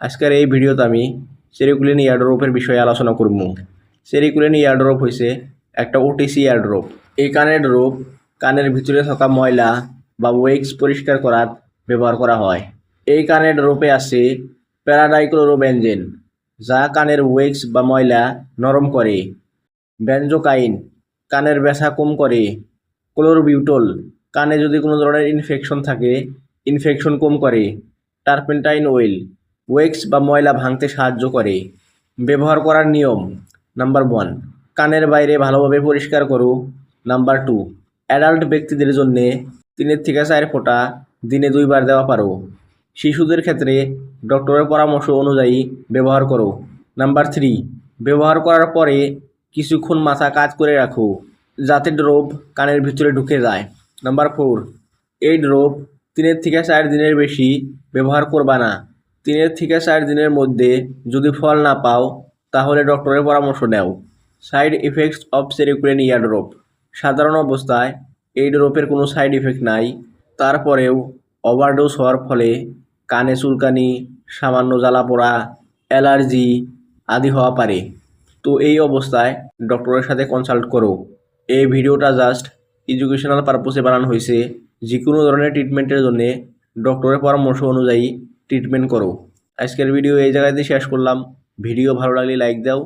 আজকের এই ভিডিওতে আমি সেরিকুলিন ইয়ারড্রপের বিষয়ে আলোচনা করব। সেরিকুলিন ইয়ারড্রপ হয়েছে একটা ওটিসি ইয়ারড্রপ। এই কানের ড্রপ কানের ভিতরে থাকা ময়লা বা ওয়েক্স পরিষ্কার করার ব্যবহার করা হয়। এই কানের ড্রপে আছে প্যারাডাইক্লোরোবেনজেন, যা কানের ওয়েক্স বা ময়লা নরম করে। ব্যঞ্জোকাইন কানের ব্যথা কম করে। ক্লোরবিউটল, কানে যদি কোনো ধরনের ইনফেকশন থাকে ইনফেকশন কম করে। টার্পেন্টাইন অয়েল ওয়েক্স বা ময়লা ভাঙতে সাহায্য করে। ব্যবহার করার নিয়ম। নাম্বার ওয়ান, কানের বাইরে ভালোভাবে পরিষ্কার করো। নাম্বার টু, অ্যাডাল্ট ব্যক্তিদের জন্যে তিনের থেকে চার ফোঁটা দিনে দুইবার দেওয়া পারো। শিশুদের ক্ষেত্রে ডক্টরের পরামর্শ অনুযায়ী ব্যবহার করো। নাম্বার থ্রি, ব্যবহার করার পরে কিছুক্ষণ মাথা কাজ করে রাখো, যাতে ড্রপ কানের ভিতরে ঢুকে যায়। নাম্বার ফোর, এই ড্রপ তিনের থেকে চার দিনের বেশি ব্যবহার করবা না। তিনের থেকে চার দিনের মধ্যে যদি ফল না পাও, তাহলে ডক্টরের পরামর্শ নাও। সাইড ইফেক্টস অফ সেরিকুলেন ইয়ার ড্রপ সাধারণ অবস্থায় এই ড্রপের কোনো সাইড ইফেক্ট নাই। তারপরেও ওভারডোজ হওয়ার ফলে কানে চুলকানি, সামান্য জ্বালা পোড়া, অ্যালার্জি আদি হওয়া পারে। তো এই অবস্থায় ডক্টরের সাথে কনসাল্ট করো। এই ভিডিওটা জাস্ট এডুকেশনাল পারপোসে বানানো হয়েছে। যে কোনো ধরনের ট্রিটমেন্টের জন্য ডক্টরের পরামর্শ অনুযায়ী ট্রিটমেন্ট করো। আজকের ভিডিও এই জায়গাতে শেষ করলাম। ভিডিও ভালো লাগলে লাইক দাও।